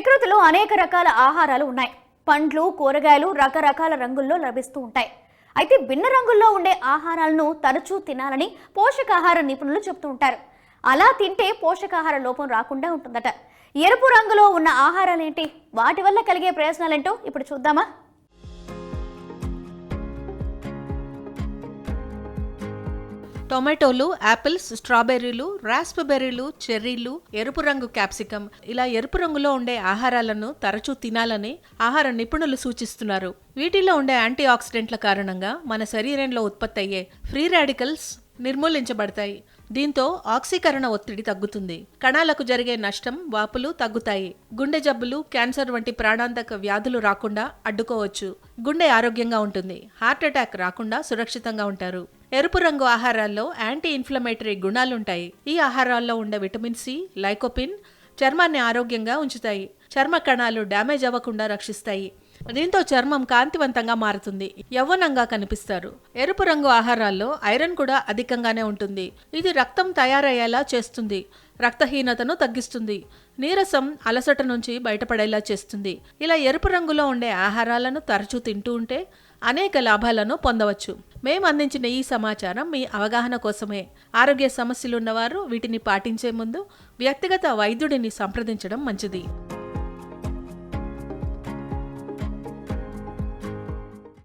ప్రకృతిలో అనేక రకాల ఆహారాలు ఉన్నాయి. పండ్లు కూరగాయలు రకరకాల రంగుల్లో లభిస్తూ ఉంటాయి. అయితే భిన్న రంగుల్లో ఉండే ఆహారాలను తరచూ తినాలని పోషకాహార నిపుణులు చెబుతూ ఉంటారు. అలా తింటే పోషకాహార లోపం రాకుండా ఉంటుందట. ఎరుపు రంగులో ఉన్న ఆహారాలేంటి? వాటి వల్ల కలిగే ప్రయోజనాలేంటో ఇప్పుడు చూద్దామా? టొమాటోలు యాపిల్స్ స్ట్రాబెర్రీలు రాస్ప్బెర్రీలు చెర్రీలు ఎరుపు రంగు క్యాప్సికం ఇలా ఎరుపు రంగులో ఉండే ఆహారాలను తరచూ తినాలని ఆహార నిపుణులు సూచిస్తున్నారు. వీటిలో ఉండే యాంటీ ఆక్సిడెంట్ల కారణంగా మన శరీరంలో ఉత్పత్తి అయ్యే ఫ్రీ రాడికల్స్ నిర్మూలించబడతాయి. దీంతో ఆక్సీకరణ ఒత్తిడి తగ్గుతుంది. కణాలకు జరిగే నష్టం వాపులు తగ్గుతాయి. గుండె జబ్బులు క్యాన్సర్ వంటి ప్రాణాంతక వ్యాధులు రాకుండా అడ్డుకోవచ్చు. గుండె ఆరోగ్యంగా ఉంటుంది. హార్ట్ అటాక్ రాకుండా సురక్షితంగా ఉంటారు. ఎరుపు రంగు ఆహారాల్లో యాంటీ ఇన్ఫ్లమేటరీ గుణాలుంటాయి. ఈ ఆహారాల్లో ఉండే విటమిన్ సి లైకోపిన్ చర్మాన్ని ఆరోగ్యంగా ఉంచుతాయి. చర్మ కణాలు డ్యామేజ్ అవ్వకుండా రక్షిస్తాయి. దీంతో చర్మం కాంతివంతంగా మారుతుంది. యవ్వనంగా కనిపిస్తారు. ఎరుపు రంగు ఆహారాల్లో ఐరన్ కూడా అధికంగానే ఉంటుంది. ఇది రక్తం తయారయ్యేలా చేస్తుంది. రక్తహీనతను తగ్గిస్తుంది. నీరసం అలసట నుంచి బయటపడేలా చేస్తుంది. ఇలా ఎరుపు రంగులో ఉండే ఆహారాలను తరచూ తింటూ ఉంటే అనేక లాభాలను పొందవచ్చు. మేము అందించిన ఈ సమాచారం మీ అవగాహన కోసమే. ఆరోగ్య సమస్యలున్నవారు వీటిని పాటించే ముందు వ్యక్తిగత వైద్యుడిని సంప్రదించడం మంచిది.